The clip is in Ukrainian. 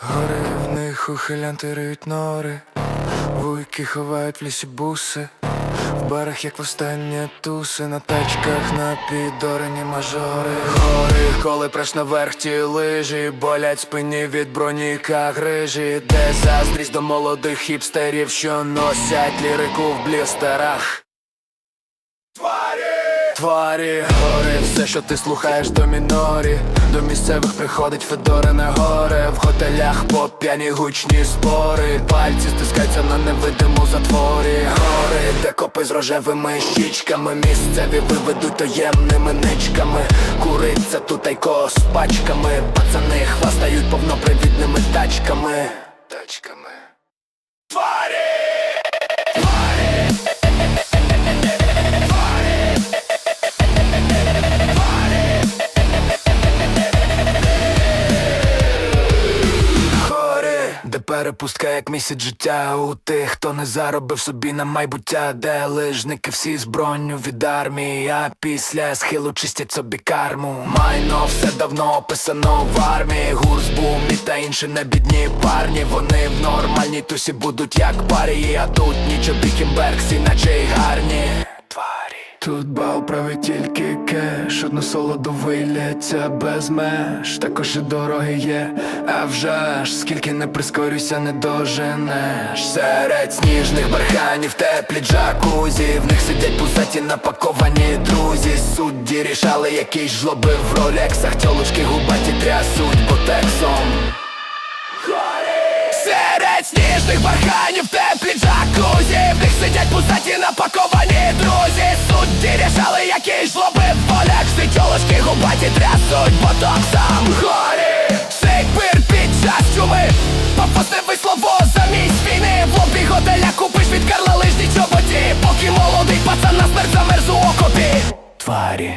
Гори в них ухилянти риють нори, вуйки ховають в лісі буси, в барах, як востаннє туси, на тачках на підорені мажори. Гори, коли преш наверх ті лижі, болять спині від броніка грижі, де заздрість до молодих хіпстерів, що носять лірику в блістерах. Тварі, гори, все, що ти слухаєш до мінорі. До місцевих приходить Федора на горе. В готелях по п'яні гучні спори. Пальці стискаються на невидиму затворі. Гори, де копи з рожевими щічками. Місцеві виведуть таємними ничками. Куриться тут айко з пачками. Пацани хвастають повнопривідними тачками. Тачками. Тварі! Перепустка, як місяць життя у тих, хто не заробив собі на майбуття, де лижники всі з броню від армії, а після схилу чистять собі карму. Майно все давно описано в армії, гурс бумі та інші небідні парні. Вони в нормальній тусі будуть як парії, а тут нічого бікімбергсі, наче й гарні. Тварі. Тут бал править тільки кеш, одну солоду виляться без меж, також і дороги є, а вже ж скільки не прискорюйся, не доженеш. Серед сніжних барханів теплі джакузі, в них сидять пузаті напаковані друзі. Судді рішали, який жлоби в ролексах, тьолочки губаті трясуть ботексом. Серед сніжних барханів теплі джакузі. В них сидять пузаті напаковані рішали, які жлоби в полях Всі тілочки губаті трясуть ботоксом Горі. Шейкпир під час чуми. Попустивий слово замість війни. В лобі готеля купиш від Карла лижні чоботі. Поки молодий пацан на смерть замерз у окопі. Тварі